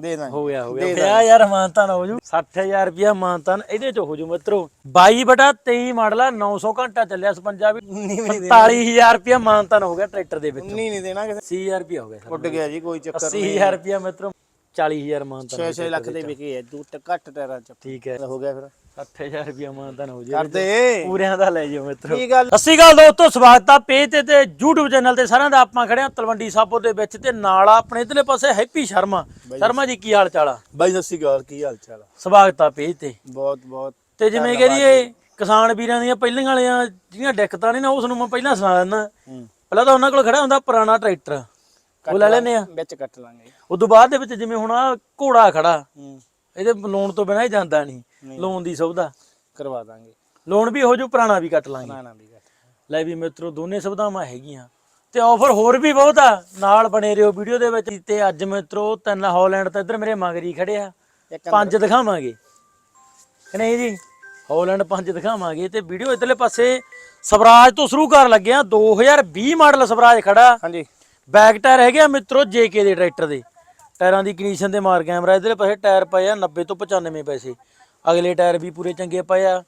ਦੇ ਦਾਂਗੇ। ਹੋ ਗਿਆ ਹੋ ਗਿਆ। 50000 ਮਾਨਤਾਨ ਹੋ ਜੂ। 60000 ਰੁਪਿਆ ਮਾਨਤਾਨ ਇਹਦੇ ਚ ਹੋ ਜੂ ਮਿੱਤਰੋ। 22 ਬਟਾ 23 ਮਾਡਲ ਆ 900 ਘੰਟਾ ਚੱਲਿਆ 55 ਵੀ। ਨਹੀਂ ਵੀ ਨਹੀਂ ਦੇਣਾ। 45000 ਰੁਪਿਆ ਮਾਨਤਾਨ ਹੋ ਗਿਆ ਟਰੈਕਟਰ ਦੇ ਵਿੱਚ। ਨਹੀਂ ਨਹੀਂ ਦੇਣਾ ਕਿਸੇ 80000 ਰੁਪਿਆ ਹੋ ਗਿਆ ਉੱਡ ਗਿਆ ਜੀ ਕੋਈ ਚੱਕਰ 80000 ਰੁਪਿਆ ਮਿੱਤਰੋ। 40000 ਮਾਨਤਾਨ 6-6 ਲੱਖ ਦੇ ਵਿਕੇ ਆ ਦੂ ਘੱਟ ਟਾਇਰਾਂ ਚ। ਠੀਕ ਹੈ। ਹੋ ਗਿਆ ਫਿਰ। 60000 ਰੁਪਿਆ ਮਾਨਤਾਨ ਹੋ ਜੇ ਕਰਦੇ। ਪੂਰਿਆਂ ਦਾ ਲੈ ਜਿਓ ਮਿੱਤਰੋ। ਕੀ ਗੱਲ? ਸਤਿ ਸ਼੍ਰੀ ਅਕਾਲ ਦੋਸਤੋ ਸਵਾਗਤ ਆ ਪੇਜ ਤੇ ਤੇ YouTube ਚੈਨਲ ਤੇ। ਸਾਰਿਆਂ ਦਾ ਆਪਾਂ ਖੜੇ ਆ ਤਲਵੰਡੀ ਸਾਬੋ ਦੇ ਵਿੱਚ ਤੇ ਨਾਲ ਆਪਣੇ ਇਧਰਲੇ ਪਾਸੇ ਹੈਪੀ ਸ਼ਰਮਾ। ਸ਼ਰਮਾ ਜੀ ਕੀ ਹਾਲ ਚਾਲ ਆ? ਬਾਈ ਸਤਿ ਸ਼੍ਰੀ ਅਕਾਲ ਕੀ ਹਾਲ ਚਾਲ ਆ? ਸਵਾਗਤ ਆ ਪੇਜ ਤੇ। ਬਹੁਤ ਬਹੁਤ ਤੇ ਜਿਵੇਂ ਕਹਦੀਏ ਕਿਸਾਨ ਵੀਰਾਂ ਦੀਆਂ ਪਹਿਲੀਆਂ ਵਾਲੀਆਂ ਜਿਹੜੀਆਂ ਦਿੱਕਤਾਂ ਨੇ ਨਾ ਉਸ ਨੂੰ ਮੈਂ ਪਹਿਲਾਂ ਸੁਣਾ ਦਿੰਦਾ। ਪਹਿਲਾਂ ਤਾਂ ਉਹਨਾਂ ਕੋਲ ਖੜਾ ਹੁੰਦਾ ਪੁਰਾਣਾ ਟਰੈਕਟਰ। ਉਹ ਲੈ ਲੈਨੇ ਆ। ਵਿੱਚ ਕੱਟ ਲਾਂਗੇ ਉਸ ਤੋਂ ਬਾਅਦ ਦੇ ਵਿੱਚ ਜਿਵੇਂ ਹੁਣ ਆਹ ਘੋੜਾ ਖੜਾ ਇਹਦੇ ਲੋਨ ਤੋਂ ਬਿਨਾਂ ਹੀ ਜਾਂਦਾ ਨਹੀਂ ਲੋਨ ਦੀ ਸੁਵਿਧਾ। ਕਰਵਾ ਦਾਂਗੇ। ਲੋਨ ਵੀ ਹੋ ਜੂ ਪੁਰਾਣਾ ਵੀ ਕੱਟ ਲਾਂਗੇ। ਨਾ ਵੀ ਕੱਟ ਲੈ ਵੀ ਮਿੱਤਰੋ ਦੋਨੇ ਸੁਵਿਧਾਵਾਂ ਹੈਗੀਆਂ। ਤੇ ਆਫਰ ਹੋਰ ਵੀ ਬਹੁਤ ਆ। ਨਾਲ ਬਣੇ ਰਹੋ ਵੀਡੀਓ ਦੇ ਵਿੱਚ। ਤੇ ਅੱਜ ਮਿੱਤਰੋ ਤਿੰਨ ਹਾਲੈਂਡ ਤਾਂ ਇੱਧਰ ਮੇਰੇ ਮਗਰੀ ਖੜੇ ਆ। ਪੰਜ ਦਿਖਾਵਾਂਗੇ। ਕਿ ਨਹੀਂ ਜੀ? ਹਾਲੈਂਡ ਪੰਜ ਦਿਖਾਵਾਂਗੇ। ਤੇ ਵੀਡੀਓ ਇਧਰਲੇ ਪਾਸੇ ਸਵਰਾਜ ਤੋਂ ਸ਼ੁਰੂ ਕਰਨ ਲੱਗੇ ਆ। 2020 ਮਾਡਲ ਸਵਰਾਜ ਖੜਾ। ਹਾਂਜੀ। ਬੈਕ ਟਾਇਰ ਹੈਗੇ ਆ ਮਿੱਤਰੋ ਜੇਕੇ ਦੇ ਟਰੈਕਟਰ ਦੇ। ਟਾਇਰਾਂ ਦੀ ਕੰਡੀਸ਼ਨ ਤੇ ਮਾਰ ਕੈਮਰਾ ਇਧਰਲੇ ਪਾਸੇ ਟਾਇਰ ਪਏ ਆ 90 ਤੋਂ 95 ਪੈਸੇ। ਅਗਲੇ ਟਾਇਰ ਵੀ ਪੂਰੇ ਚੰਗੇ ਪਏ ਆ।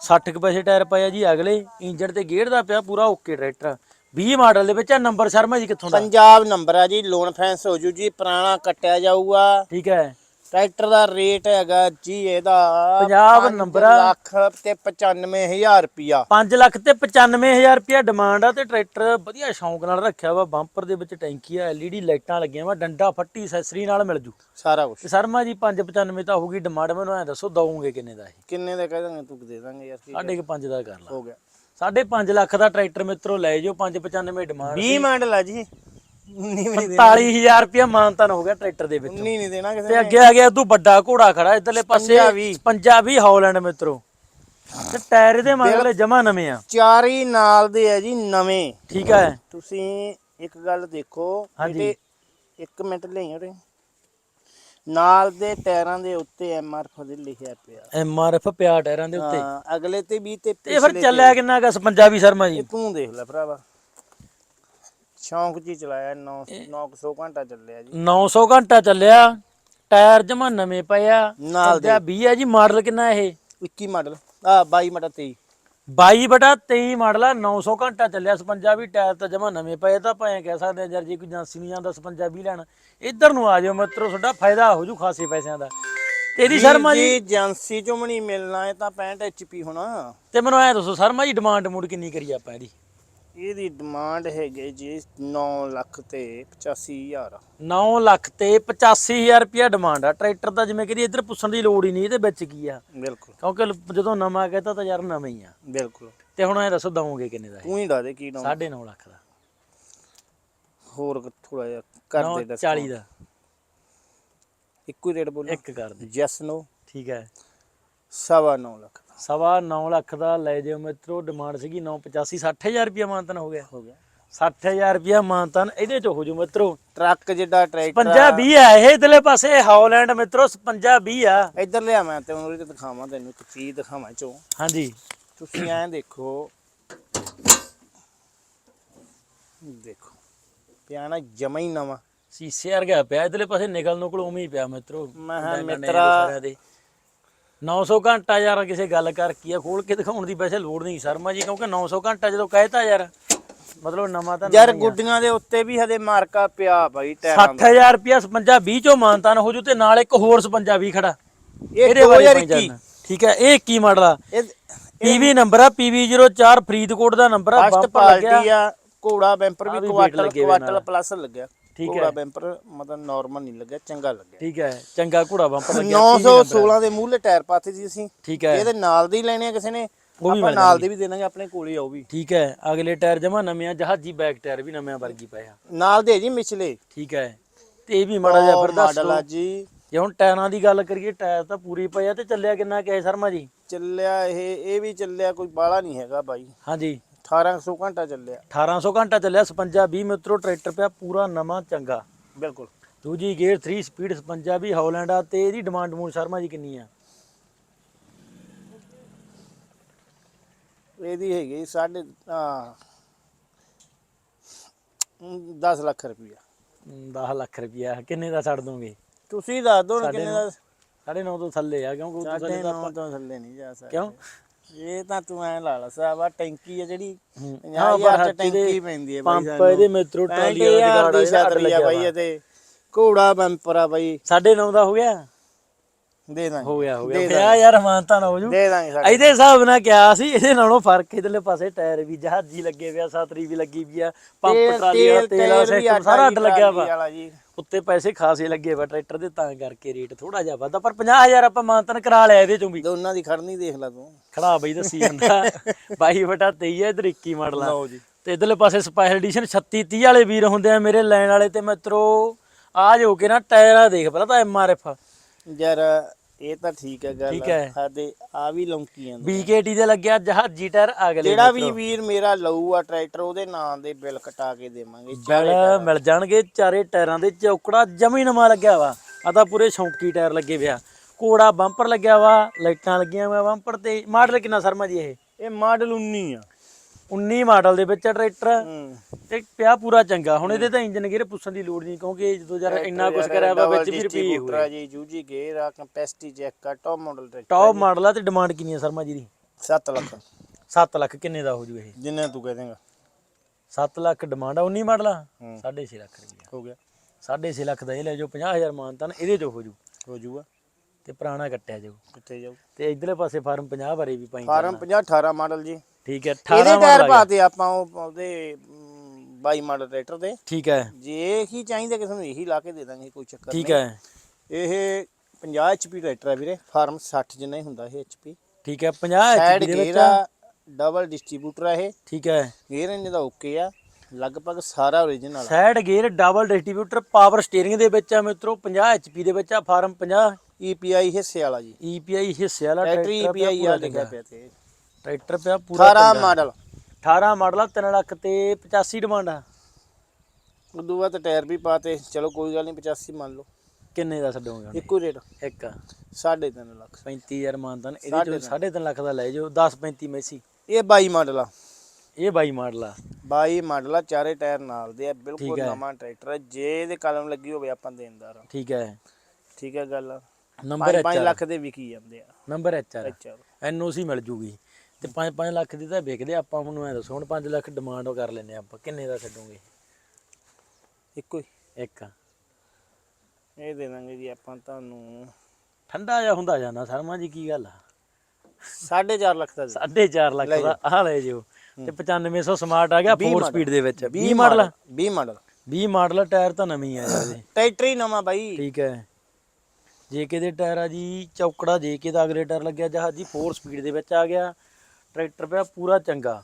60 ਕੁ ਪੈਸੇ ਟਾਇਰ ਪਏ ਆ ਜੀ ਅਗਲੇ। ਇੰਜਣ ਤੇ ਗੇਅਰ ਦਾ ਪਿਆ ਪੂਰਾ ਓਕੇ ਟਰੈਕਟਰ। 20 ਮਾਡਲ ਦੇ ਵਿੱਚ ਆ ਨੰਬਰ ਸ਼ਰਮਾ ਜੀ ਕਿੱਥੋਂ ਦਾ? ਪੰਜਾਬ ਨੰਬਰ ਆ ਜੀ ਲੋਨ ਫੈਂਸ ਹੋ ਜੂ ਜੀ ਪੁਰਾਣਾ ਕੱਟਿਆ ਜਾਊਗਾ। ਠੀਕ ਹੈ। ਟਰੈਕਟਰ ਦਾ ਰੇਟ ਹੈਗਾ ਜੀ ਇਹਦਾ ਪੰਜਾਬ ਪੰਜ ਨੰਬਰ। ਲੱਖ ਤੇ 95000 ਰੁਪਿਆ 5 ਲੱਖ ਤੇ 95000 ਰੁਪਇਆ ਡਿਮਾਂਡ ਆ ਤੇ ਟਰੈਕਟਰ ਵਧੀਆ ਸ਼ੌਂਕ ਨਾਲ ਰੱਖਿਆ ਵਾ ਬੰਪਰ ਦੇ ਵਿੱਚ ਟੈਂਕੀ ਆ LED ਲਾਈਟਾਂ ਲੱਗੀਆਂ ਵਾ ਡੰਡਾ ਫੱਟੀ ਐਕਸੈਸਰੀ ਨਾਲ ਮਿਲ ਜੂ। ਸਾਰਾ ਕੁਝ ਤੇ ਸ਼ਰਮਾ ਜੀ 595 ਤਾਂ ਹੋਊਗੀ ਡਿਮਾਂਡ ਮੈਨੂੰ ਐ ਦੱਸੋ ਦਵੋਗੇ ਕਿੰਨੇ ਦਾ ਇਹ? ਕਿੰਨੇ ਦਾ ਕਹਿ ਦਾਂਗੇ ਤੂੰ ਦੇ ਦਾਂਗੇ ਯਾਰ ਕੀ ਸਾਢੇ ਕੁ ਪੰਜ ਦਾ ਕਰ ਲਾ। ਹੋ ਗਿਆ। ਸਾਢੇ 5 ਲੱਖ ਦਾ ਟਰੈਕਟਰ ਮਿੱਤਰੋ ਲੈ ਜਾਓ 595 ਡਿਮਾਂਡ 20 ਮਾਡਲ ਆ ਜੀ। ਨਹੀਂ ਵੀ ਨਹੀਂ 45000 ਰੁਪਇਆ ਮਾਨਤਨ ਹੋ ਗਿਆ ਟਰੈਕਟਰ ਦੇ ਵਿੱਚ। ਨਹੀਂ ਨਹੀਂ ਦੇਣਾ ਕਿਸੇ ਤੇ ਅੱਗੇ ਆ ਗਿਆ ਤੂੰ ਵੱਡਾ ਘੋੜਾ ਖੜਾ ਇਧਰਲੇ ਪਾਸੇ ਪੰਜਾਬੀ। ਪੰਜਾਬੀ ਹਾਲੈਂਡ ਮਿੱਤਰੋ। ਤੇ ਟਾਇਰ ਇਹਦੇ ਮਗਰਲੇ ਜਮਾ ਨਵੇਂ ਆ। ਚਾਰ ਹੀ ਨਾਲ ਦੇ ਆ ਜੀ ਨਵੇਂ। ਠੀਕ ਹੈ ਤੁਸੀਂ ਇੱਕ ਗੱਲ ਦੇਖੋ। ਇਹਦੇ ਇੱਕ ਮਿੰਟ ਲਈ ਉਰੇ। ਨਾਲ ਦੇ ਟਾਇਰਾਂ ਦੇ ਉੱਤੇ ਐਮ ਆਰ ਐਫ ਦੇ ਲਿਖਿਆ ਪਿਆ। ਐਮ ਆਰ ਐਫ ਪਿਆ ਟਾਇਰਾਂ ਦੇ ਉੱਤੇ। ਹਾਂ ਅਗਲੇ ਤੇ ਵੀ ਤੇ ਤੇ ਫਿਰ ਚੱਲਿਆ ਕਿੰਨਾ ਕਸ ਪੰਜਾਬੀ ਸ਼ਰਮਾ ਜੀ। ਇਹ ਤੂੰ ਦੇਖ ਲੈ ਭਰਾਵਾ। ਸ਼ੌਂਕ ਜੀ ਚਲਾਇਆ 9 900 ਘੰਟਾ ਚੱਲਿਆ ਜੀ। 900 ਘੰਟਾ ਚੱਲਿਆ ਟਾਇਰ ਜਮਾ ਨਵੇਂ ਪਏ ਆ ਨਾਲ ਦੇ। 20 ਆ ਜੀ ਮਾਡਲ ਕਿੰਨਾ ਇਹ? 21 ਮਾਡਲ ਆ 22 ਮਾਡਲ 23 22 ਬਟਾ 23 ਮਾਡਲ ਆ 900 ਘੰਟਾ ਚੱਲਿਆ 56 ਵੀ ਟਾਇਰ ਤਾਂ ਜਮਾ ਨਵੇਂ ਪਏ ਤਾਂ ਭਾਵੇਂ ਕਹਿ ਸਕਦੇ ਆ ਯਾਰ ਜੇ ਕੋਈ ਏਜੰਸੀ ਨਹੀਂ ਜਾਂਦਾ 56 ਵੀ ਲੈਣ ਇੱਧਰ ਨੂੰ ਆ ਜਾਓ ਮਿੱਤਰੋ ਤੁਹਾਡਾ ਫਾਇਦਾ ਹੋ ਜੂ ਖਾਸੇ ਪੈਸਿਆਂ ਦਾ। ਤੇਰੀ ਸ਼ਰਮਾ ਜੀ ਏਜੰਸੀ ਚੋਂ ਨਹੀਂ ਮਿਲਣਾ ਇਹ ਤਾਂ 65 ਐਚਪੀ ਹੋਣਾ। ਤੇ ਮੈਨੂੰ ਐ ਦੱਸੋ ਸ਼ਰਮਾ ਜੀ ਡਿਮਾਂਡ ਮੂਡ ਕਿੰਨੀ ਕਰੀ ਆਪਾਂ ਇਹਦੀ? ਇਹਦੀ ਡਿਮਾਂਡ ਹੈਗੇ ਜੀ 9 ਲੱਖ ਤੇ 85000 9 ਲੱਖ ਤੇ 85000 ਰੁਪਿਆ ਡਿਮਾਂਡ ਆ। ਟਰੈਕਟਰ ਦਾ ਜਿਵੇਂ ਕਰੀ ਇੱਧਰ ਪੁੱਛਣ ਦੀ ਲੋੜ ਹੀ ਨਹੀਂ ਇਹਦੇ ਵਿੱਚ ਕੀ ਆ? ਬਿਲਕੁਲ। ਕਿਉਂਕਿ ਜਦੋਂ ਨਵਾਂ ਕਹਤਾ ਤਾਂ ਯਾਰ ਨਵਾਂ ਹੀ ਆ। ਬਿਲਕੁਲ। ਤੇ ਹੁਣ ਐ ਦੱਸੋ ਦਵੋਗੇ ਕਿੰਨੇ ਦਾ ਇਹ? ਤੂੰ ਹੀ ਦੱਸ ਦੇ ਕੀ ਨਾ 9.5 ਲੱਖ ਦਾ। ਹੋਰ ਥੋੜਾ ਜਿਹਾ ਕਰ ਦੇ ਨੌ ਦੱਸ। 40 ਦਾ। ਇੱਕੋ ਹੀ ਰੇਟ ਬੋਲ ਇੱਕ ਕਰ ਦੇ। ਯੈਸ ਨੋ ਠੀਕ ਹੈ। ਸਵਾ 9 ਲੱਖ। ਸਵਾ 9 ਲੱਖ ਦਾ ਲੈ ਜਿਓ ਮਿੱਤਰੋ ਡਿਮਾਂਡ ਸੀਗੀ 985 60000 ਰੁਪਿਆ ਮਾਨਤਨ ਹੋ ਗਿਆ। ਹੋ ਗਿਆ। 60000 ਰੁਪਿਆ ਮਾਨਤਨ ਇਹਦੇ ਚ ਹੋ ਜੂ ਮਿੱਤਰੋ। ਟਰੱਕ ਜਿੱਡਾ ਟਰੈਕਟਰ 50 20 ਆ ਇਹ ਇਧਰਲੇ ਪਾਸੇ ਹਾਲੈਂਡ ਮਿੱਤਰੋ 50 20 ਆ। ਇੱਧਰ ਲਿਆ ਮੈਂ ਤੇ ਉਹਨੂੰ ਦਿਖਾਵਾਂ ਤੈਨੂੰ ਇੱਕ ਚੀਜ਼ ਦਿਖਾਵਾਂ ਚੋਂ। ਹਾਂਜੀ। ਤੁਸੀਂ ਐਂ ਦੇਖੋ। ਦੇਖੋ ਪਿਆ ਨਾ ਜਮਾ ਹੀ ਨਵਾਂ। ਸੀਸੇ ਵਰਗਾ ਪਿਆ ਇਧਰਲੇ ਪਾਸੇ ਨਿਕਲ ਨੂੰ ਕੋਲ ਉਵੇਂ ਹੀ ਪਿਆ ਮਿੱਤਰੋ। ਮੈਂ ਮਿੱਤਰਾ- 900 ਘੰਟਾ ਯਾਰ ਕਿਸੇ ਗੱਲ ਕਰ ਕੀ ਆ ਖੋਲ ਕੇ ਦਿਖਾਉਣ ਦੀ ਵੈਸੇ ਲੋੜ ਨਹੀਂ ਸ਼ਰਮਾ ਜੀ ਕਿਉਂਕਿ 900 ਘੰਟਾ ਜਦੋਂ ਕਹਿਤਾ ਯਾਰ ਮਤਲਬ ਨਵਾਂ ਤਾਂ ਯਾਰ। ਗੁੱਡੀਆਂ ਦੇ ਉੱਤੇ ਵੀ ਹਦੇ ਮਾਰਕਾ ਪਿਆ ਭਾਈ ਟਾਇਰਾਂ ਦਾ 60000 ਰੁਪਿਆ 55 20 ਚੋਂ ਮਾਨਤਾਨ ਹੋ ਜੂ ਤੇ ਨਾਲ ਇੱਕ ਹੋਰ 55 20 ਖੜਾ ਇਹ ਇਹਦੇ ਬਾਰੇ 2021 ਆਪਾਂ ਜਾਣਨਾ। ਠੀਕ ਹੈ ਇਹ ਕੀ ਮਾਡਲ ਆ ਪੀਵੀ ਨੰਬਰ ਆ PV04 ਫਰੀਦਕੋਟ ਦਾ ਨੰਬਰ ਆ ਫਸਟ ਪਾਰਟੀ ਆ ਘੋੜਾ ਬੈਂਪਰ ਵੀ ਵੀ ਕੁਆਟਲ ਨਾਲ। ਪਲੱਸ ਲੱਗਿਆ ਠੀਕ ਘੋੜਾ ਹੈ। ਬੈਂਪਰ ਮਤਲਬ ਨਾਰਮਲ ਨਹੀਂ ਲੱਗਿਆ ਚੰਗਾ ਲੱਗਿਆ। ਠੀਕ ਹੈ ਚੰਗਾ ਘੋੜਾ ਬੰਪਰ ਲੱਗਿਆ 916 ਦੇ ਮੂਹਰੇ ਟਾਇਰ ਪਾਤੇ ਸੀ ਅਸੀਂ। ਠੀਕ ਹੈ। ਇਹਦੇ ਨਾਲ ਦੇ ਹੀ ਲੈਣੇ ਆ ਕਿਸੇ ਨੇ ਉਹ ਵੀ ਆਪਾਂ ਨਾਲ ਦੇ ਵੀ ਦੇ ਦਾਂਗੇ ਆਪਣੇ ਕੋਲੇ ਆ ਉਹ ਵੀ। ਠੀਕ ਹੈ ਅਗਲੇ ਟਾਇਰ ਜਮਾ ਨਵੇਂ ਆ ਜਹਾਜੀ ਬੈਕ ਟਾਇਰ ਵੀ ਨਵੇਂ ਵਰਗੀ ਪਏ ਆ। ਨਾਲ ਦੇ ਜੀ ਮਿਛਲੇ। ਠੀਕ ਹੈ ਤੇ ਇਹ ਵੀ ਮਾੜਾ ਜਿਹਾ ਫਿਰ ਮਾਡਲ ਆ ਦੱਸੋ ਜੀ। ਜੇ ਹੁਣ ਟਾਇਰਾਂ ਦੀ ਗੱਲ ਕਰੀਏ ਟਾਇਰ ਤਾਂ ਪੂਰੀ ਪਏ ਆ ਤੇ ਚੱਲਿਆ ਕਿੰਨਾ ਕਹੇ ਸ਼ਰਮਾ ਜੀ? ਚੱਲਿਆ ਇਹ ਇਹ ਵੀ ਚੱਲਿਆ ਕੋਈ ਬਾਲਾ ਨਹੀਂ ਹੈਗਾ ਬਾਈ। ਹਾਂਜੀ। 1800 ਘੰਟਾ ਚੱਲਿਆ। 1800 ਘੰਟਾ ਚੱਲਿਆ 55 20 ਮਿੱਤਰੋ ਟਰੈਕਟਰ ਪਿਆ ਪੂਰਾ ਨਵਾਂ ਚੰਗਾ। ਬਿਲਕੁਲ। ਦੂਜੀ ਗੇਅਰ 3 ਸਪੀਡ 55 ਵੀ ਹਾਲੈਂਡ ਆ ਤੇ ਇਹਦੀ ਡਿਮਾਂਡ ਮੂਨ ਸ਼ਰਮਾ ਜੀ ਕਿੰਨੀ ਆ? ਇਹਦੀ ਹੈਗੀ ਸਾਢੇ ਆ 10 ਲੱਖ ਰੁਪਈਆ। 10 ਲੱਖ ਰੁਪਿਆ ਕਿੰਨੇ ਦਾ ਛੱਡ ਦੋਗੇ? ਤੁਸੀਂ ਦੱਸ ਦੋ ਨਾ ਕਿੰਨੇ ਦਾ ਸਾਢੇ ਨੌ ਤੋਂ ਥੱਲੇ ਆ ਕਿਉਂਕਿ ਸਾਡੇ ਥੱਲੇ ਤਾਂ ਨੌ ਤੋਂ ਥੱਲੇ ਨਹੀਂ ਜਾ ਸਕਦਾ। ਕਿਉਂ? ਇਹ ਤਾਂ ਤੂੰ ਐ ਲਾ ਲਾ ਸਾਵਾ ਟੈਂਕੀ ਆ ਜਿਹੜੀ ਹੂੰ। 50000 ਪਰ ਟੈਂਕੀ ਪੈਂਦੀ ਹੈ ਬਾਈ ਪੰਪ ਇਹਦੇ ਮਿੱਤਰੋ ਟਰਾਲੀ ਵਾਲਾ ਯਾਰ ਦੀ ਛਤਰੀ ਆ ਬਾਈ। ਇਹਦੇ ਘੋੜਾ ਬੰਪਰ ਆ ਬਾਈ। ਸਾਢੇ ਨੌ ਦਾ ਹੋ ਗਿਆ? ਦੇ ਦਾਂਗੇ। ਹੋ ਗਿਆ ਹੋ ਦੇ ਗਿਆ 50000 ਮਾਨਤਾ ਨਾ ਹੋ ਜੂ। ਦੇ ਦਾਂਗੇ ਸਾਡੇ। ਇਹਦੇ ਹਿਸਾਬ ਨਾਲ ਕਿਹਾ ਸੀ ਇਹਦੇ ਨਾਲੋਂ ਫ਼ਰਕ ਇਧਰਲੇ ਪਾਸੇ ਟਾਇਰ ਵੀ ਜਹਾਜ਼ੀ ਲੱਗੇ ਪਿਆ ਸਾਤਰੀ ਵੀ ਲੱਗੀ ਵੀ ਆ ਪੰਪ ਟਰਾਲੀ ਵਾਲਾ ਤੇਲ- ਸਿਸਟਮ ਸਾਰਾ ਅੱਡ ਲੱਗਿਆ ਵੀ। ਉੱਤੇ ਪੈਸੇ ਖਾਸੇ ਲੱਗੇ ਵਾ ਟਰੈਕਟਰ ਦੇ ਤਾਂ ਕਰਕੇ ਰੇਟ ਥੋੜਾ ਜਿਹਾ ਵੱਧਾ ਪਰ 50000 ਆਪਾਂ ਮਾਨਤਨ ਕਰਾ ਲਿਆ ਇਹਦੇ ਚੋਂ ਵੀ। ਦੋਨਾਂ ਦੀ ਖੜਨੀ ਦੇਖ ਲੈ ਤੂੰ। ਖੜਾ ਬਈ ਦੱਸੀ ਜਾਂਦਾ। 22 ਬਟਾ 23 ਹੈ ਇਧਰ 21 ਮਾਡਲ ਆ। ਲਓ ਜੀ। ਤੇ ਇਧਰਲੇ ਪਾਸੇ ਸਪੈਸ਼ਲ ਐਡੀਸ਼ਨ 36 30 ਵਾਲੇ ਵੀਰ ਹੁੰਦੇ ਆ ਮੇਰੇ ਲੈਣ ਵਾਲੇ ਤੇ ਮਿੱਤਰੋ ਆ ਜੋ ਕੇ ਨਾ ਟਾਇਰਾਂ ਦੇਖ ਪਹਿਲਾਂ ਤਾਂ ਐਮਆਰਐਫ ਯਾਰ ਇਹ ਤਾਂ ਠੀਕ ਹੈ ਗੱਲ ਠੀਕ ਹੈ। ਸਾਡੇ ਆ ਵੀ ਲੌਂਕੀਆਂ ਦੇ ਬੀਕੇਟੀ ਦੇ ਲੱਗਿਆ ਜਹਾਜ਼ੀ ਟਾਇਰ ਅਗਲੇ ਜਿਹੜਾ ਵੀ ਵੀਰ ਮੇਰਾ ਲਊ ਆ ਟਰੈਕਟਰ ਉਹਦੇ ਨਾਂ ਦੇ ਬਿੱਲ ਕਟਾ ਕੇ ਦੇਵਾਂਗੇ। ਬੈਲ ਮਿਲ ਜਾਣਗੇ ਚਾਰੇ ਟਾਇਰਾਂ ਦੇ। ਚੌਕੜਾ ਜਮੀ ਨਵਾਂ ਲੱਗਿਆ ਵਾ। ਆ ਤਾਂ ਪੂਰੇ ਸ਼ੌਂਕੀ ਟਾਇਰ ਲੱਗੇ ਪਿਆ ਕੋੜਾ ਬੰਪਰ ਲੱਗਿਆ ਵਾ ਲਾਈਟਾਂ ਲੱਗੀਆਂ ਵਾ ਬੰਪਰ ਤੇ। ਮਾਡਲ ਕਿੰਨਾ ਸਰਮਾ ਜੀ ਇਹ? ਇਹ ਮਾਡਲ 19 ਆ। 19 ਮਾਡਲ ਦੇ ਵਿੱਚ ਆ ਟਰੈਕਟਰ। ਤੇ ਪਿਆ ਪੂਰਾ ਚੰਗਾ। ਹੁਣ ਇਹਦੇ ਤਾਂ ਇੰਜਨ ਗੇਅਰ ਪੁੱਛਣ ਦੀ ਲੋੜ ਨਹੀਂ ਕਿਉਂਕਿ ਜਦੋਂ ਯਾਰ ਇੰਨਾ ਕੁਝ ਕਰਿਆ ਵਾ ਵਿੱਚ ਵੀ ਰੁਪਏ ਹੋਏ ਹੋਇਆ। ਜੀ ਜੂਜੀ ਗੇਅਰ ਆ ਕੰਪੈਸਿਟੀ ਚੈੱਕ ਆ top model tractor top model ਆ ਤੇ ਡਿਮਾਂਡ ਕਿੰਨੀ ਆ ਸਰਮਾ ਜੀ ਦੀ? 7 ਲੱਖ। 7 ਲੱਖ ਕਿੰਨੇ ਦਾ ਹੋ ਜੂ ਇਹ? ਜਿੰਨੇ ਤੂੰ ਕਹਿ ਦੇਂਗਾ। 7 ਲੱਖ ਡਿਮਾਂਡ ਆ 19 ਮਾਡਲ ਆ? ਹੂੰ। 6.5 ਲੱਖ ਰੁਪਇਆ ਹੋ ਗਿਆ। 6.5 ਲੱਖ ਦਾ ਇਹ ਲੈ ਜਾਓ 50000 ਮਾਨਤਾਨ ਇਹਦੇ ਚੋਂ ਹੋ ਜੂ ਹੋ ਜੂਗਾ ਤੇ ਪੁਰਾਣਾ ਕੱਟਿਆ ਜਾਊ। ਕਿੱਥੇ ਜਾਊ? ਤੇ ਇਧਰਲੇ ਪਾਸੇ ਫਾਰਮ 50 ਬਾਰੇ ਵੀ ਪਾਈ ਫਾਰਮ 50 18 ਮਾਡਲ ਜੀ। ਠੀਕ ਹੈ ਇਹਦੇ 18 ਟਾਇਰ ਮਾਡਲ ਆ ਗਿਆ। ਪਾਤੇ ਆਪਾਂ ਉਹ ਉਹਦੇ 22 ਮਾਡਲ ਟਰੈਕਟਰ ਦੇ। ਠੀਕ ਹੈ। ਜੇ ਹੀ ਚਾਹੀਦਾ ਕਿਸੇ ਨੂੰ ਇਹੀ ਲਾ ਕੇ ਦੇ ਦਾਂਗੇ ਕੋਈ ਚੱਕਰ ਠੀਕ ਨਹੀਂ। ਹੈ। ਇਹ 50 HP ਟਰੈਕਟਰ ਹੈ ਵੀਰੇ ਫਾਰਮ 60 ਜਿੰਨਾ ਹੀ ਹੁੰਦਾ ਇਹ HP ਠੀਕ ਹੈ 50 ਸਾਈਡ HP ਦੇ ਵਿੱਚ ਡਬਲ ਡਿਸਟ੍ਰੀਬਿਊਟਰ ਆ ਇਹ। ਠੀਕ ਹੈ। ਗੇਅਰ ਇਹਨੇ ਦਾ ਓਕੇ ਆ ਲਗਭਗ ਸਾਰਾ ਆ। Side gear double distributor power steering ਦੇ ਵਿੱਚ ਆ ਮਿੱਤਰੋ 50 HP ਦੇ ਵਿੱਚ ਆ ਫਾਰਮ 50 EPI ਹਿੱਸੇ ਵਾਲਾ ਜੀ। EPI ਹਿੱਸੇ ਵਾਲਾ ਟਰੈਕਟਰ EPI ਆ ਲਿਖਿਆ। ਪਿਆ ਤੇ। ਟਰੈਕਟਰ ਪਿਆ ਪੂਰਾ 18 ਚੰਗਾ। ਮਾਡਲ। 18 ਮਾਡਲ ਆ 3 ਲੱਖ ਤੇ 85 ਡਿਮਾਂਡ ਆ। ਉਦੋਂ ਬਾਅਦ ਟਾਇਰ ਵੀ ਪਾਤੇ ਚਲੋ ਕੋਈ ਗੱਲ ਨਹੀਂ 85 ਮੰਨ ਲਓ। ਕਿੰਨੇ ਦਾ ਛੱਡੋਗੇ ਇੱਕੋ ਰੇਟ। ਇੱਕ। 3.5 ਲੱਖ। 35000 ਮਾਨਤਨ ਇਹਦੇ ਚੋਂ 3.5 ਲੱਖ ਦਾ ਲੈ ਜਾਓ 10 35 ਮੈਸੀ। ਇਹ 22 ਮਾਡਲ ਆ। ਇਹ 22 ਮਾਡਲ ਆ। 22 ਮਾਡਲ ਆ ਚਾਰੇ ਟਾਇਰ ਨਾਲ ਦੇ ਆ ਬਿਲਕੁਲ ਹੈ। ਨਵਾਂ ਟਰੈਕਟਰ ਹੈ ਜੇ ਇਹਦੇ ਕਲਮ ਲੱਗੀ ਹੋਵੇ ਆਪਾਂ ਦੇਣਦਾਰ ਆ ਠੀਕ ਹੈ ਠੀਕ ਹੈ ਗੱਲ ਨੰਬਰ 5 ਐਚ ਲੱਖ ਦੇ ਵਿਕੀ ਜਾਂਦੇ ਆ। ਨੰਬਰ ਐਚ ਆਰ ਅੱਛਾ ਐਨਓਸੀ ਮਿਲ ਜੂਗੀ। ਤੇ 5-5 ਲੱਖ ਦੀ ਤਾਂ ਵਿਕਦੇ ਆਪਾਂ ਮੈਨੂੰ ਐ ਦੱਸੋ ਹੁਣ 5 ਲੱਖ ਡਿਮਾਂਡ ਕਰ ਲੈਨੇ ਆਪਾਂ ਕਿੰਨੇ ਦਾ ਛੱਡੋਗੇ? ਇੱਕੋ ਹੀ। ਇੱਕ ਇਹ ਦੇ ਦਾਂਗੇ ਜੀ ਆਪਾਂ ਤੁਹਾਨੂੰ। ਠੰਡਾ ਜਿਹਾ ਹੁੰਦਾ ਜਾਣਾ ਸ਼ਰਮਾ ਜੀ ਕੀ ਗੱਲ ਆ? 4.5 ਲੱਖ ਦਾ ਦੇ 4.5 ਲੱਖ ਦਾ ਆਹ ਲੈ ਜਿਓ। ਤੇ 9500 ਸਮਾਰਟ ਆ ਗਿਆ 4 ਸਪੀਡ ਦੇ ਵਿੱਚ। 20 ਮਾਡਲ 20 ਮਾਡਲ 20 ਮਾਡਲ ਟਾਇਰ ਤਾਂ ਨਵੀਂ ਆ ਇਹਦੇ। ਟਰੈਕਟਰ ਹੀ ਨਵਾਂ ਬਾਈ। ਠੀਕ ਹੈ। ਜੇਕੇ ਦੇ ਟਾਇਰ ਆ ਜੀ ਚੌਕੜਾ ਜੇਕੇ ਦਾ ਅਗਲੇ ਟਾਇਰ ਲੱਗਿਆ ਜਹਾਜ਼ ਜੀ 4 ਸਪੀਡ ਦੇ ਵਿੱਚ ਆ ਗਿਆ। ਟਰੈਕਟਰ ਪਿਆ ਪੂਰਾ ਚੰਗਾ।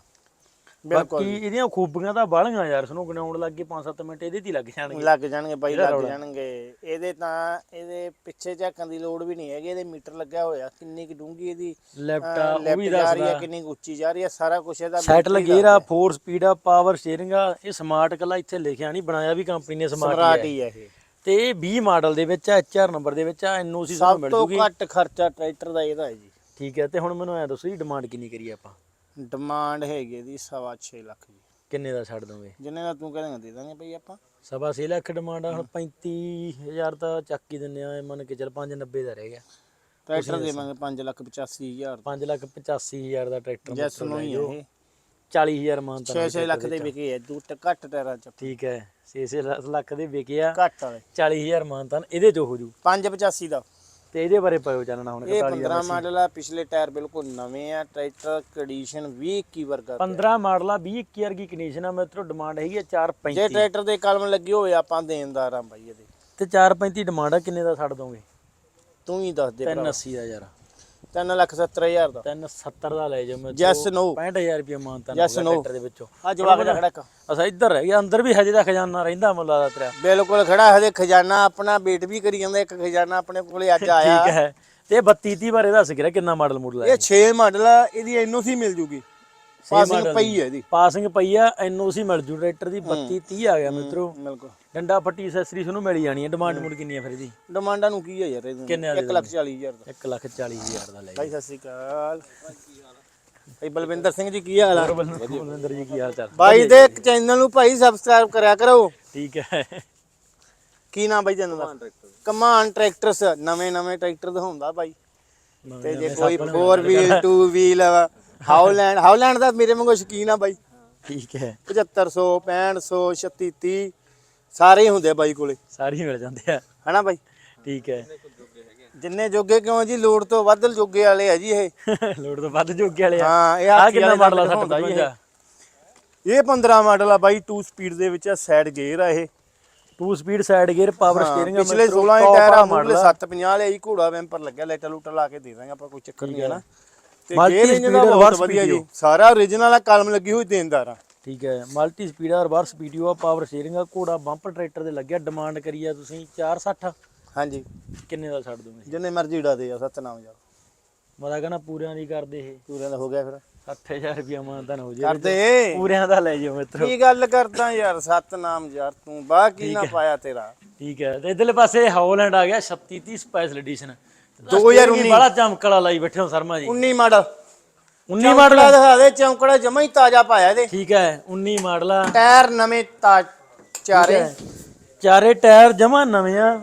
ਬਿਲਕੁਲ ਬਾਕੀ ਇਹਦੀਆਂ ਖੂਬੀਆਂ ਤਾਂ ਬਾਹਲੀਆਂ ਯਾਰ ਸਾਨੂੰ ਗਣਾਉਣ ਲੱਗ ਗਏ 5-7 ਮਿੰਟ ਇਹਦੇ ਤੇ ਲੱਗ ਜਾਣਗੇ। ਲੱਗ ਜਾਣਗੇ ਬਾਈ ਲੱਗ। ਜਾਣਗੇ। ਇਹਦੇ ਤਾਂ ਇਹਦੇ ਪਿੱਛੇ ਝਾਕਣ ਦੀ ਲੋੜ ਵੀ ਨਹੀਂ ਹੈਗੀ ਇਹਦੇ ਮੀਟਰ ਲੱਗਿਆ ਹੋਇਆ ਕਿੰਨੀ ਕੁ ਡੂੰਗੀ ਇਹਦੀ ਲੈਫਟ ਆ ਉਹ ਵੀ ਦੱਸਦਾ। ਕਿੰਨੀ ਉੱਚੀ ਜਾ ਰਹੀ ਹੈ ਸਾਰਾ ਕੁਝ ਇਹਦਾ ਸੈਟਲ ਗੇਅਰ ਆ 4 ਸਪੀਡ ਆ ਪਾਵਰ ਸਟੀਅਰਿੰਗ ਆ ਇਹ ਸਮਾਰਟ ਕੱਲਾ ਇੱਥੇ ਲਿਖਿਆ ਨਹੀਂ ਬਣਾਇਆ ਵੀ ਕੰਪਨੀ ਨੇ ਸਮਰਾਟ ਹੀ ਹੈ। ਇਹ। ਤੇ ਇਹ 20 ਮਾਡਲ ਦੇ ਵਿੱਚ ਆ ਐਚਆਰ ਨੰਬਰ ਦੇ ਵਿੱਚ ਆ ਐਨਓਸੀ ਸਾਨੂੰ ਸਭ ਮਿਲ ਤੋਂ ਜੂਗੀ। ਘੱਟ ਖਰਚਾ ਟਰੈਕਟਰ ਦਾ ਇਹਦਾ ਹੈ ਜੀ। ਠੀਕ ਹੈ ਤੇ ਹੁਣ ਮੈਨੂੰ ਐ ਦੱਸੋ ਜੀ ਡਿਮਾਂਡ ਕਿੰਨੀ ਕਰੀਏ ਆਪਾਂ? ਡਿਮਾਂਡ ਹੈਗੀ ਸਵਾ ਛੇ ਲੱਖ ਜੀ। ਕਿੰਨੇ ਦਾ ਛੱਡ ਦੋਗੇ? ਜਿੰਨੇ ਦਾ ਤੂੰ ਕਹਿੰਦਾ ਦੇ ਦਾਂਗੇ ਬਈ ਆਪਾਂ। ਸਵਾ ਛੇ ਲੱਖ ਡਿਮਾਂਡ ਆ ਹੁਣ 35000 ਤਾਂ ਚੱਕ ਹੀ ਦਿੰਨੇ ਆ ਇਹ ਮੰਨ ਕੇ ਚੱਲ 590 ਦਾ ਰਹਿ ਗਿਆ। ਟਰੈਕਟਰ ਦੇਵਾਂਗੇ 5 ਲੱਖ 85 ਹਜ਼ਾਰ 5 ਲੱਖ 85000 ਦਾ ਟਰੈਕਟਰ ਜੈਸ ਨੂੰ ਹੀ ਇਹ। 40000 ਮਾਨ ਤਾਂ 6-6 ਲੱਖ ਦੇ ਵਿਕੇ ਐ ਦੂ ਤੇ ਘੱਟ ਟਾਇਰਾਂ ਚ। ਠੀਕ ਹੈ 6 ਲੱਖ ਦੇ ਵਿਕੇ ਆ। ਘੱਟ ਵਾਲੇ। 40000 ਮਾਨ ਤਾਂ ਇਹਦੇ ਚੋਂ ਹੋ ਜੂ। 585 ਦਾ। ਤੇ ਇਹਦੇ ਬਾਰੇ ਪਾਇਓ ਚਾਨਣਾ ਹੁਣ ਇਹ 41000 15 ਮਾਡਲ ਆ ਪਿਛਲੇ ਟਾਇਰ ਬਿਲਕੁਲ ਨਵੇਂ ਆ ਟਰੈਕਟਰ ਕੰਡੀਸ਼ਨ 20 21 ਵਰਗਾ ਪਿਆ। 15 ਮਾਡਲ ਆ 20 21 ਵਰਗੀ ਕੰਡੀਸ਼ਨ ਆ ਮੇਤਰੋ ਡਿਮਾਂਡ ਹੈਗੀ ਆ ਜੇ 435 ਟਰੈਕਟਰ ਦੇ ਕਲਮ ਲੱਗੇ ਹੋਏ ਆਪਾਂ ਦੇਣਦਾਰ ਆ ਬਾਈ ਇਹਦੇ। ਤੇ 435 ਡਿਮਾਂਡ ਆ ਕਿੰਨੇ ਦਾ ਛੱਡ ਦੋਗੇ? ਤੂੰ ਹੀ ਦੱਸ ਦੇ ਭਰਾ। 380 ਦਾ ਯਾਰ। 3 ਲੱਖ 70 ਹਜ਼ਾਰ ਦਾ। 370 ਦਾ ਲੈ ਜਾਓ ਮੇਤਰੋ Yes, no. 65000 ਰੁਪਏ ਮਾਨਤਾ Yes, no. ਟਰੈਕਟਰ ਦੇ ਵਿੱਚੋਂ। ਆ ਜਵਾਬ ਦਾ ਖੜਾ ਕ- ਅਸਾਂ ਇੱਧਰ ਰਹਿ ਗਿਆ ਅੰਦਰ ਵੀ ਹਜੇ ਦਾ ਖਜ਼ਾਨਾ ਰਹਿੰਦਾ ਮੁੱਲਾ ਦਾ ਤੇਰਾ। ਬਿਲਕੁਲ ਖੜਾ ਹਜੇ ਖਜ਼ਾਨਾ ਆਪਣਾ ਵੇਟ ਵੀ ਕਰੀ ਜਾਂਦਾ ਇੱਕ ਖਜ਼ਾਨਾ ਆਪਣੇ ਕੋਲੇ ਅੱਜ ਆਇਆ। ਠੀਕ ਹੈ। ਤੇ 32 30 ਬਾਰੇ ਦੱਸ ਗਿਆ ਕਿੰਨਾ ਮਾਡਲ ਮੂਡਲ ਹੈ ਇਹ 6 ਮਾਡਲ ਆ ਇਹਦੀ ਐਨਓਸੀ ਮਿਲ ਜੂਗੀ। ਪਾਸਿੰਗ ਪਈ ਹੈ ਇਹਦੀ। ਪਾਸਿੰਗ ਪਈ ਆ ਐਨਓਸੀ ਮਿਲ ਜੂ ਟਰੈਕਟਰ ਦੀ 32 30 ਆ ਗਿਆ ਮਿੱਤਰੋ। ਬਿਲਕੁਲ। ਡੰਡਾ ਫੱਟੀ ਐਕਸੈਸਰੀ ਤੁਹਾਨੂੰ ਮਿਲ ਜਾਣੀ ਹੈ ਡਿਮਾਂਡ ਮੂਡ ਕਿੰਨੀ ਆ ਫਿਰ ਇਹਦੀ? ਡਿਮਾਂਡਾਂ ਨੂੰ ਕੀ ਹੈ ਯਾਰ ਇਹਦੀ ਕਿੰਨੇ ਵਾਲੇ 1 ਲੱਖ 40 ਹਜ਼ਾਰ ਦਾ। 1 ਲੱਖ 40 ਹਜ਼ਾਰ ਦਾ ਲੈ ਭਾਈ ਸਤਿ ਸ਼੍ਰੀ ਅਕਾਲ। ਭਾਈ ਬਲਵਿੰਦਰ ਸਿੰਘ ਜੀ ਕੀ ਹਾਲ ਆ? ਬਲਵਿੰਦਰ ਜੀ ਕੀ ਹਾਲ ਚਾਲ? ਬਾਈ ਦੇ ਚੈਨਲ ਨੂੰ ਭਾਈ ਸਬਸਕ੍ਰਾਈਬ ਕਰਿਆ ਕਰੋ। ਠੀਕ ਹੈ। ਕੀ ਨਾਮ ਬਾਈ ਤੈਨੂੰ ਦਾ? ਕਮਾਨ ਟਰੈਕਟਰਸ ਨਵੇਂ ਨਵੇਂ ਟਰੈਕਟਰ ਦਿਖਾਉਂਦਾ ਬਾਈ। ਤੇ ਜੇ ਕੋਈ 4 ਵੀਲ 2 ਵੀਲ ਹਾਉਲੈਂਡ ਹਾਉਲੈਂਡ ਦਾ ਮੇਰੇ ਵਾਂਗੂ ਸ਼ਕੀਨ ਆ ਬਾਈ। ਠੀਕ ਹੈ। 7500 6500 36 30 ਸਾਰੇ ਹੀ ਹੁੰਦੇ ਆ ਬਾਈ ਕੋਲੇ। ਸਾਰੇ ਹੀ ਮਿਲ ਜਾਂਦੇ ਆ। ਹਨਾ ਬਾਈ? ਠੀਕ ਹੈ। ਜਿੰਨੇ ਜੋਗੇ ਕਿਉਂ ਜੀ ਲੋੜ ਤੋਂ ਵੱਧ ਜੋਗੇ ਵਾਲੇ ਆ ਜੀ ਇਹ। ਲੋਡ ਤੋਂ ਵੱਧ ਜੋਗੇ ਵਾਲੇ ਆ। ਹਾਂ ਇਹ ਆ ਕਿੰਨਾ ਮਾਡਲ ਆ ਦਾ ਹੁੰਦਾ ਜੀ 755 ਇਹ। 15 ਮਾਡਲ ਆ ਬਾਈ 2 ਸਪੀਡ ਦੇ ਵਿੱਚ ਸਾਈਡ ਗੇਅਰ ਆ ਇਹ। 2 speed side gear power steering ਪਿਛਲੇ 16 ਇੰਚ ਟਾਇਰ ਆ ਮੂਹਰੇ 750 ਵਾਲੇ ਜੀ ਘੋੜਾ ਵੈਂਪਰ ਲੱਗਿਆ ਲਾਈਟਾਂ ਲੂਟਾਂ ਲਾ ਕੇ ਦੇ ਦਾਂਗੇ ਆਪਾਂ ਕੋਈ ਚੱਕਰ ਨਹੀਂ ਹੈ ਨਾ। ਤੇ Multi ਗੇਅਰ ਇੰਜਨ ਦਾ speed, ਬਹੁਤ reverse ਵਧੀਆ ਜੀ। video। ਸਾਰਾ origignal ਆ ਕਲਮ ਲੱਗੀ ਹੋਈ ਦੇਣਦਾਰ ਆ। ਠੀਕ ਹੈ ਮਲਟੀ ਸਪੀਡ ਆ ਰਿਵਰਸ ਵੀਡੀਓ ਆ। ਪਾਵਰ ਸਟੀਅਰਿੰਗ ਆ ਘੋੜਾ ਬੰਪਰ ਟਰੈਕਟਰ ਦੇ ਲੱਗਿਆ। ਡਿਮਾਂਡ ਕਰੀ ਆ ਤੁਸੀਂ 460 ਹਾਂਜੀ। ਕਿੰਨੇ ਦਾ ਛੱਡ ਦੋਗੇ? ਜਿੰਨੇ ਮਰਜ਼ੀ ਉਡਾ ਦੇ ਆ ਸਤਨਾਮ ਯਾਰ। ਮੈਂ ਤਾਂ ਕਹਿੰਦਾ ਪੂਰਿਆਂ ਦੀ ਕਰਦੇ ਇਹ। ਪੂਰਿਆਂ ਦਾ ਹੋ ਗਿਆ ਫਿਰ। 60000 ਰੁਪਇਆ ਮਾਨਤਨ ਹੋ ਜੇ ਕਰਦੇ। ਪੂਰਿਆਂ ਦਾ ਲੈ ਜਾਓ ਮਿੱਤਰੋ। ਕੀ ਗੱਲ ਕਰਦਾ ਯਾਰ ਸਤਨਾਮ ਯਾਰ ਤੂੰ ਬਾਹ ਕੀ ਨਾ ਪਾਇਆ ਤੇਰਾ। ਠੀਕ ਹੈ। ਤੇ ਇਧਰਲੇ ਪਾਸੇ ਹੌਲੈਂਡ ਆ ਗਿਆ 3630 ਸਪੈਸ਼ਲ ਐਡੀਸ਼ਨ 2019 ਬੜਾ ਚਮਕਲਾ ਲਾਈ ਬੈਠੇ ਹੋ ਸ਼ਰਮਾ ਜੀ। 19 ਮਾਡਲ। 19 ਮਾਡਲ? ਦਿਖਾ ਦੇ ਚੌਂਕੜਾ ਜਮਾ ਹੀ ਤਾਜ਼ਾ ਪਾਇਆ ਇਹਦੇ। ਠੀਕ ਹੈ 19 ਮਾਡਲ ਆ। ਟਾਇਰ ਨਵੇਂ ਤਾ ਚਾਰੇ। ਚਾਰੇ ਟਾਇਰ ਜਮਾ ਨਵੇਂ ਆ।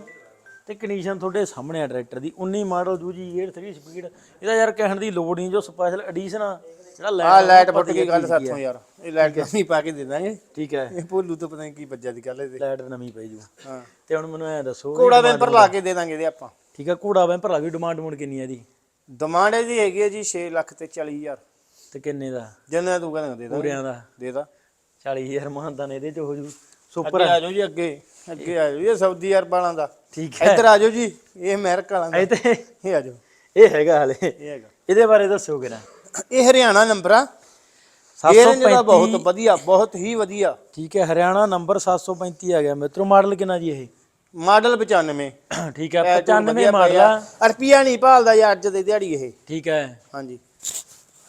ਤੇ ਕੰਡੀਸ਼ਨ ਤੁਹਾਡੇ ਸਾਹਮਣੇ ਆ ਟਰੈਕਟਰ ਦੀ। 19 ਮਾਡਲ ਦੂਜੀ 83 ਸਪੀਡ ਇਹਦਾ ਯਾਰ ਕਹਿਣ ਦੀ ਲੋੜ ਨਹੀਂ ਜੋ ਸਪੈਸ਼ਲ ਐਡੀਸ਼ਨ ਆ ਜਿਹੜਾ ਆ ਲਾਈਟ ਫੁੱਟ ਗਈ ਗੱਲ ਸਾਥੋਂ ਯਾਰ। ਇਹ ਲਾਈਟ ਨਹੀਂ ਪਾ ਕੇ ਦੇ ਦਾਂਗੇ। ਠੀਕ ਹੈ। ਇਹ ਭੋਲੂ ਤੋਂ ਪਤਾ ਨਹੀਂ ਕੀ ਵੱਜਿਆ ਦੀ ਗੱਲ ਇਹਦੇ। ਲਾਈਟ ਨਵੀਂ ਪਈ ਜੂ। ਹਾਂ। ਤੇ ਹੁਣ ਮੈਨੂੰ ਐ ਦੱਸੋ ਕੋੜਾ ਵੈਂਪਰ ਲਾ ਕੇ ਦੇ ਦਾਂਗੇ ਇਹਦੇ ਆਪਾਂ। ਠੀਕ ਹੈ ਘੋੜਾ ਵੈਂਪਰ ਲਾ ਗਈ ਡਿਮਾਂਡ ਮੋਡ ਕਿੰਨੀ ਹੈ ਇਹਦੀ। ਡਿਮਾਂਡ ਇਹਦੀ ਹੈਗੀ ਹੈ ਜੀ 6 ਲੱਖ ਤੇ 40000 ਤੇ ਕਿੰਨੇ ਦਾ? ਜਿੰਨਾ ਤੂੰ ਕਹਿੰਦਾ ਦੇ ਦਾਂਗੇ ਪੂਰਿਆਂ ਦਾ। ਦੇ ਦਾ। 40000 ਮਹਾਨਤਨ ਇਹਦੇ ਚ ਹੋ ਜੂ। ਸੁਪਰ ਅੱਗੇ ਆ। ਜਾਓ ਜੀ ਅੱਗੇ। ਅੱਗੇ ਆ ਜਾਓ ਇਹ ਸਾਊਦੀ ਅਰਬ ਵਾਲਾਂ ਦਾ। ਠੀਕ ਹੈ। ਇੱਧਰ ਆ ਜਾਓ ਜੀ ਇਹ ਅਮਰੀਕਾ ਵਾਲਾਂ ਦਾ ਤੇ ਇਹ ਆ ਜਾਓ। ਇਹ ਹੈਗਾ ਹਲੇ। ਇਹ ਹੈਗਾ। ਇਹਦੇ ਬਾਰੇ ਦੱਸੋ ਕਿਰਾ ਇਹ ਹਰਿਆਣਾ ਨੰਬਰ ਆ। ਇਹ ਦਾ ਬਹੁਤ ਵਧੀਆ ਬਹੁਤ ਹੀ ਵਧੀਆ। ਠੀਕ ਹੈ ਹਰਿਆਣਾ ਨੰਬਰ 735 ਆ ਗਿਆ। ਮਿੱਤਰੋ ਮਾਡਲ ਕਿੰਨਾ ਜੀ ਇਹ? ਮਾਡਲ 95 ਠੀਕ ਹੈ 95 ਮਾਡਲ ਆ। ਰੁਪਿਆ ਨਹੀਂ ਭਾਲਦਾ ਯਾਰ ਅੱਜ ਦੇ ਦਿਹਾੜੀ ਇਹ। ਠੀਕ ਹੈ। ਹਾਂਜੀ।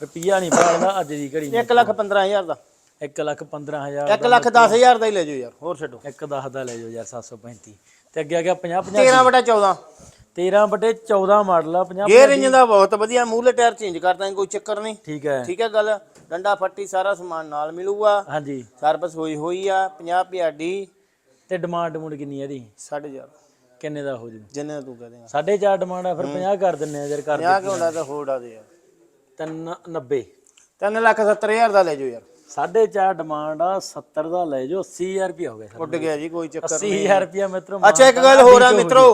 ਰੁਪਈਆ ਨਹੀਂ ਪਾਲਦਾ ਅੱਜ ਦੀ ਘੜੀ 1 ਲੱਖ 15000 ਦਾ। 1 ਲੱਖ 15000 1 ਲੱਖ 10000 ਦਾ ਹੀ ਲੈ ਜਾਓ ਯਾਰ ਹੋਰ ਛੱਡੋ। 1 10 ਦਾ ਲੈ ਜਾਓ ਯਾਰ 735 ਤੇ ਅੱਗੇ ਆ ਗਿਆ 50 50 13 ਬਟਾ 14 13 ਬਟੇ 14 ਮਾਡਲ ਆ 50 ਗੇਅਰ ਇੰਜਨ ਦਾ ਬਹੁਤ ਵਧੀਆ ਮੂਹਰੇ ਟਾਇਰ ਚੇਂਜ ਕਰ ਦਾਂਗੇ ਕੋਈ ਚੱਕਰ ਨਹੀਂ। ਠੀਕ ਹੈ। ਠੀਕ ਹੈ ਗੱਲ ਡੰਡਾ ਫੱਟੀ ਸਾਰਾ ਸਮਾਨ ਨਾਲ ਮਿਲੂਗਾ। ਹਾਂਜੀ। ਸਰਵਿਸ ਹੋਈ ਹੋਈ ਆ 50 ਪਿਆਡੀ। ਤੇ ਡਿਮਾਂਡ ਮੁੰਡ ਕਿੰਨੀ ਹੈ ਇਹਦੀ? 1000 ਕਿੰਨੇ ਦਾ ਹੋ ਜੂ? ਜਿੰਨੇ ਦਾ ਤੂੰ ਕਹਦੇਗਾ 4.5 ਡਿਮਾਂਡ ਆ ਫਿਰ 50 ਕਰ ਦਿੰਨੇ ਆ ਯਾਰ ਕਰ 50 ਕਿਉਂ ਦਾ ਤਾਂ ਹੋੜਾ ਦੇ ਯਾਰ। 390 3 ਲੱਖ 70000 ਦਾ ਲੈ ਜਾਓ ਯਾਰ। 4.5 ਡਿਮਾਂਡ ਆ 70 ਦਾ ਲੈ ਜਾਓ 80000 ਰੁਪਇਆ ਹੋ ਗਿਆ ਉੱਡ ਗਿਆ ਜੀ ਕੋਈ ਚੱਕਰ 80000 ਰੁਪਇਆ ਮਿੱਤਰੋ ਅੱਛਾ ਇੱਕ ਗੱਲ ਹੋਰ ਆ ਮਿੱਤਰੋ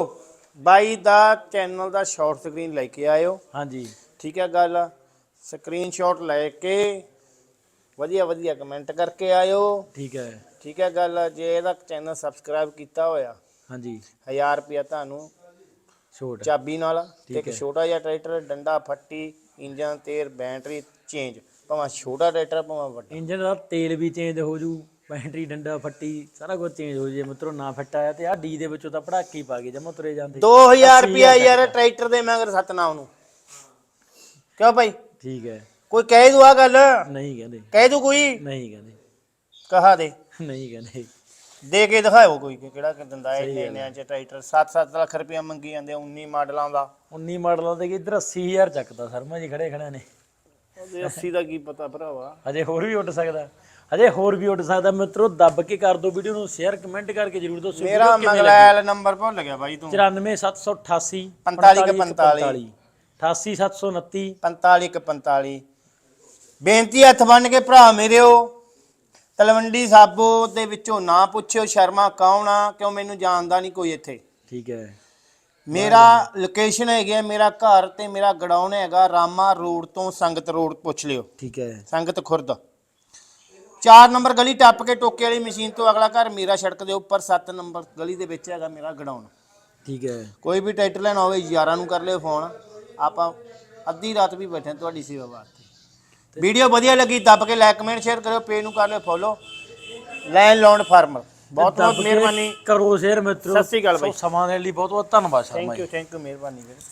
ਬਾਈ ਦਾ ਚੈਨਲ ਦਾ ਸ਼ਾਰਟ ਸਕਰੀਨ ਲੈ ਕੇ ਆਇਓ। ਹਾਂਜੀ। ਠੀਕ ਹੈ ਗੱਲ ਸਕਰੀਨਸ਼ਾਟ ਲੈ ਕੇ ਵਧੀਆ ਵਧੀਆ ਕਮੈਂਟ ਕਰਕੇ ਆਇਓ। ਠੀਕ ਹੈ। ਠੀਕ ਹੈ ਗੱਲ ਜੇ ਇਹਦਾ ਚੈਨਲ ਸਬਸਕ੍ਰਾਈਬ ਕੀਤਾ ਹੋਇਆ ਹਾਂਜੀ। 1000 ਰੁਪਿਆ ਤੁਹਾਨੂੰ ਛੋਟ। ਚਾਬੀ ਨਾਲ ਤੇ ਇੱਕ ਛੋਟਾ ਜਿਹਾ ਟਰੈਕਟਰ ਡੰਡਾ ਫੱਟੀ ਇੰਜਨ ਤੇਲ ਬੈਟਰੀ ਚੇਂਜ ਭਾਵੇਂ ਛੋਟਾ ਟਰੈਕਟਰ ਭਾਵੇਂ ਵੱਡਾ। ਇੰਜਨ ਦਾ ਤੇਲ ਵੀ ਚੇਂਜ ਹੋ ਜੂ ਬੈਟਰੀ ਡੰਡਾ ਫੱਟੀ ਸਾਰਾ ਕੁਝ ਚੇਂਜ ਹੋ ਜੇ ਮਿੱਤਰੋ ਨਾ ਫਿੱਟ ਆਇਆ ਤੇ ਆ ਡੀ ਦੇ ਵਿੱਚੋਂ ਤਾਂ ਪੜਾਕੀ ਪਾ ਕੇ ਜਮਾ ਤੁਰੇ ਜਾਂਦੇ। 2000 ਰੁਪਿਆ ਯਾਰ ਟਰੈਕਟਰ ਦੇ ਮਗਰ ਸਤਨਾਮ ਨੂੰ। ਕਿਉਂ ਭਾਈ? ਠੀਕ ਹੈ। ਕੋਈ ਕਹਿ ਦੂ ਆ ਗੱਲ? ਨਹੀਂ ਕਹਿੰਦੇ। ਕਹਿ ਦੂ ਕੋਈ? ਨਹੀਂ ਕਹਿੰਦੇ। ਕਹਾ ਦੇ। ਨਹੀਂ ਕਹਿੰਦੇ ਦੇ ਕੇ ਦਿਖਾਓ ਕੋਈ ਕਿ ਕਿਹੜਾ ਕਿ ਦਿੰਦਾ ਹੈ ਇੰਨੇ ਚ ਟਰੈਕਟਰ 7-7 ਲੱਖ ਰੁਪਇਆ ਮੰਗੀ ਜਾਂਦੇ ਆ 19 ਮਾਡਲਾਂ ਦਾ। 19 ਮਾਡਲਾਂ ਦੇ ਇੱਧਰ 80000 ਚੱਕਦਾ ਸ਼ਰਮਾ ਜੀ ਖੜੇ ਖੜੇ ਨੇ। ਉਹਦੇ 80 ਦਾ ਕੀ ਪਤਾ ਭਰਾਵਾ? ਅਜੇ ਹੋਰ ਵੀ ਉੱਡ ਸਕਦਾ। ਅਜੇ ਹੋਰ ਵੀ ਉੱਡ ਸਕਦਾ। ਮਿੱਤਰੋ ਦੱਬ ਕੇ ਕਰ ਦਿਓ ਵੀਡੀਓ ਨੂੰ ਸ਼ੇਅਰ ਕਮੈਂਟ ਕਰਕੇ ਜਰੂਰ ਦੱਸੋ ਮੇਰਾ ਮਗਲੈਲ ਨੰਬਰ ਭੁੱਲ ਗਿਆ ਬਾਈ ਤੂੰ। 94788 45 88729 45 ਬੇਨਤੀ ਹੱਥ ਬੰਨ ਕੇ ਭਰਾ ਮੇਰਿਓ ਤਲਵੰਡੀ ਸਾਬੋ ਦੇ ਵਿੱਚੋਂ ਨਾ ਪੁੱਛਿਓ ਸ਼ਰਮਾ ਕੌਣ ਆ ਕਿਉਂ ਮੈਨੂੰ ਜਾਣਦਾ ਨਹੀਂ ਕੋਈ ਇੱਥੇ। ਠੀਕ ਹੈ। ਮੇਰਾ ਲੋਕੇਸ਼ਨ ਹੈਗੀ ਹੈ ਮੇਰਾ ਘਰ ਤੇ ਮੇਰਾ ਗਡਾਊਨ ਹੈਗਾ ਰਾਮਾ ਰੋਡ ਤੋਂ ਸੰਗਤ ਰੋਡ ਪੁੱਛ ਲਿਓ। ਠੀਕ ਹੈ। ਸੰਗਤ ਖੁਰਦ। 4 ਨੰਬਰ ਗਲੀ ਟੱਪ ਕੇ ਟੋਕੇ ਵਾਲੀ ਮਸ਼ੀਨ ਤੋਂ ਅਗਲਾ ਘਰ ਮੇਰਾ ਸੜਕ ਦੇ ਉੱਪਰ 7 ਨੰਬਰ ਗਲੀ ਦੇ ਵਿੱਚ ਹੈਗਾ ਮੇਰਾ ਗਡਾਊਨ ਠੀਕ ਹੈ। ਕੋਈ ਵੀ ਟਰੈਕਟਰ ਲੈਣਾ ਹੋਵੇ ਯਾਰਾਂ ਨੂੰ ਕਰ ਲਿਓ ਫੋਨ। ਆਪਾਂ ਅੱਧੀ ਰਾਤ ਵੀ ਬੈਠੇ ਹਾਂ ਤੁਹਾਡੀ ਸੇਵਾ ਵਾਸਤੇ। ਵੀਡੀਓ ਵਧੀਆ ਲੱਗੀ ਦੱਬ ਕੇ ਲਾਈਕ ਕਮੈਂਟ ਸ਼ੇਅਰ ਕਰਿਓ ਪੇਜ ਨੂੰ ਕਰ ਲਿਓ ਫੋਲੋ ਲੈਂਡ ਲੋਨ ਫਾਰਮਰ ਬਹੁਤ ਬਹੁਤ ਮਿਹਰਬਾਨੀ। ਕਰੋ ਸ਼ੇਅਰ ਮਿੱਤਰੋ। ਸਤਿ ਸ਼੍ਰੀ ਅਕਾਲ ਬਾਈ। ਸਮਾਂ ਦੇਣ ਲਈ ਬਹੁਤ ਬਹੁਤ ਧੰਨਵਾਦ Sharma thank you thank you ਮਿਹਰਬਾਨੀ ਵੀਰ।